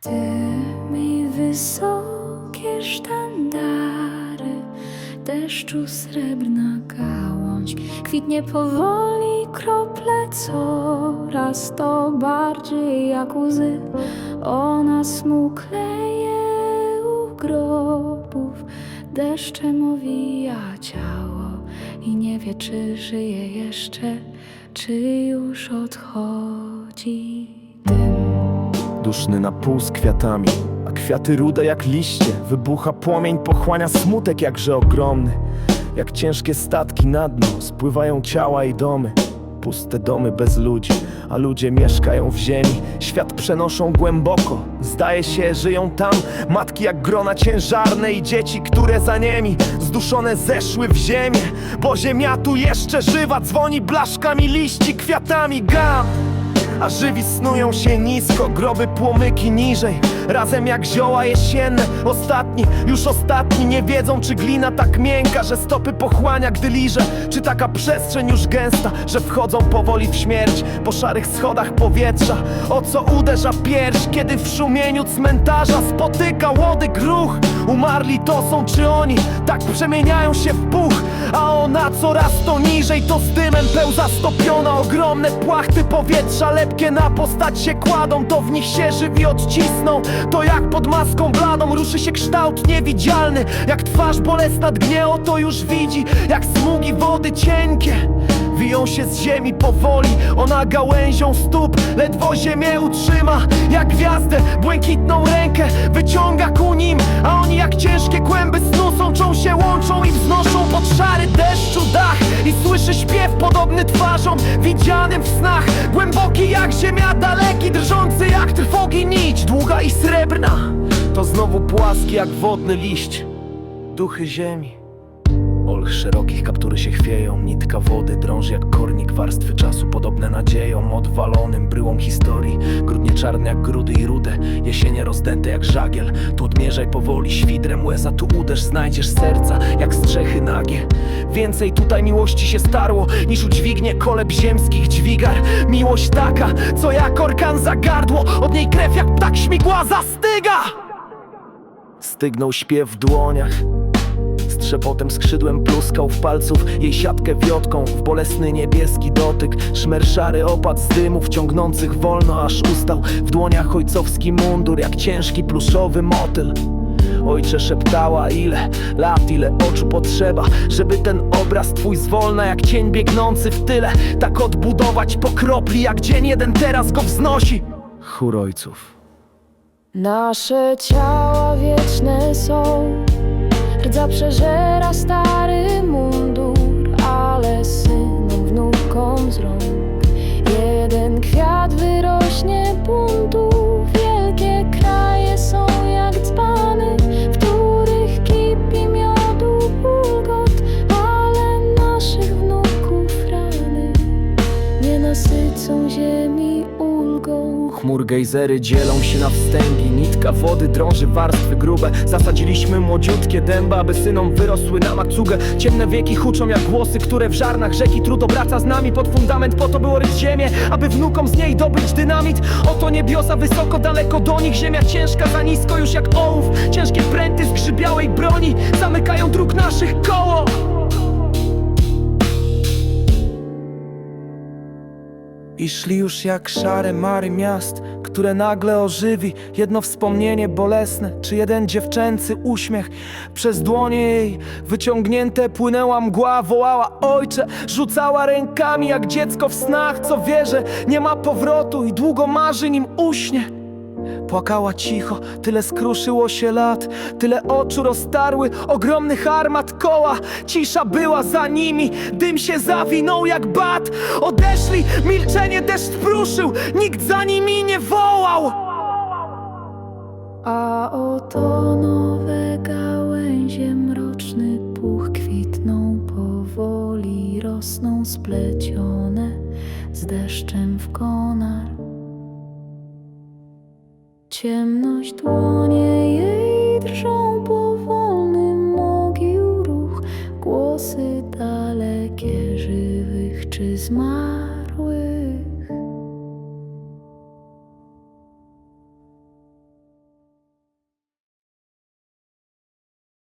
Tymi wysokie sztandary Deszczu srebrna gałąź. Kwitnie powoli krople Coraz to bardziej jak łzy. Ona smukleje u grobów Deszczem owija ciało. I nie wie czy żyje jeszcze Czy już odchodzi Duszny na pół z kwiatami, a kwiaty rude jak liście. Wybucha płomień, pochłania smutek jakże ogromny. Jak ciężkie statki na dno, spływają ciała i domy. Puste domy bez ludzi, a ludzie mieszkają w ziemi. Świat przenoszą głęboko, zdaje się, żyją tam matki jak grona ciężarne i dzieci, które za niemi zduszone zeszły w ziemię. Bo ziemia tu jeszcze żywa, dzwoni blaszkami liści, kwiatami gam. A żywi snują się nisko, groby płomyki niżej. Razem jak zioła jesienne Ostatni, już ostatni Nie wiedzą czy glina tak miękka Że stopy pochłania gdy liże. Czy taka przestrzeń już gęsta Że wchodzą powoli w śmierć Po szarych schodach powietrza? O co uderza pierś Kiedy w szumieniu cmentarza Spotyka łodyg ruch Umarli to są czy oni? Tak przemieniają się w puch A ona coraz to niżej To z dymem pełza stopiona. Ogromne płachty powietrza Lepkie na postać się kładą. To w nich się żywi odcisną. To jak pod maską bladą Ruszy się kształt niewidzialny. Jak twarz bolesna dgnie Oto już widzi. Jak smugi wody cienkie Wiją się z ziemi powoli Ona gałęzią stóp Ledwo ziemię utrzyma Jak gwiazdę Błękitną rękę Wyciąga ku nim A oni jak ciężkie kłęby snu Sączą się, łączą i wznoszą Pod szary deszczu dach. I słyszy śpiew podobny twarzom Widzianym w snach Głęboki jak ziemia Daleki, drżący jak trwogi nić Długa i srebrna To znowu płaski jak wodny liść Duchy ziemi Olch szerokich kaptury się chwieją. Nitka wody drąży jak kornik Warstwy czasu. Podobne nadzieją Odwalonym bryłom historii. Grudnie czarne jak grudy i rude Jesienie rozdęte jak żagiel. Tu odmierzaj powoli świdrem łeza Tu uderz, znajdziesz serca jak strzechy nagie. Więcej tutaj miłości się starło Niż udźwignie koleb ziemskich dźwigar. Miłość taka, co jak orkan za gardło. Od niej krew jak ptak śmigła zastyga. Stygnął śpiew w dłoniach trzepotem skrzydłem pluskał w palców Jej siatkę wiotką. W bolesny niebieski dotyk Szmer szary opad z dymów ciągnących wolno aż ustał W dłoniach ojcowski mundur jak ciężki pluszowy motyl. Ojcze szeptała ile lat, ile oczu potrzeba Żeby ten obraz twój zwolna jak cień biegnący w tyle? Tak odbudować po kropli jak dzień jeden teraz go wznosi. Chór ojców. Nasze ciała wieczne są Rdza przeżera stary mundur Ale synom, wnukom z rąk. Jeden kwiat gejzery dzielą się na wstęgi. Nitka wody drąży warstwy grube. Zasadziliśmy młodziutkie dęba, aby synom wyrosły na macugę Ciemne wieki huczą jak głosy, które w żarnach rzeki Trud obraca z nami pod fundament. Po to było ryć ziemię, aby wnukom z niej dobyć dynamit. Oto niebiosa wysoko, daleko do nich. Ziemia ciężka, za nisko już jak ołów. Ciężkie pręty z grzybiałej broni Zamykają dróg naszych koło. I szli już jak szare mary miast, które nagle ożywi jedno wspomnienie bolesne, czy jeden dziewczęcy uśmiech. Przez dłonie jej wyciągnięte płynęła mgła, wołała ojcze, rzucała rękami jak dziecko w snach, co wie, że nie ma powrotu i długo marzy nim uśnie. Płakała cicho, tyle skruszyło się lat, tyle oczu roztarły ogromnych armat koła. Cisza była za nimi, dym się zawinął jak bat. Odeszli, milczenie deszcz pruszył, nikt za nimi nie wołał. A oto nowe gałęzie mroczny puch kwitną powoli rosną splecione z deszczem w konar. Ciemność dłonie jej drżą powolny mogił ruch, głosy dalekie żywych czy zmarłych.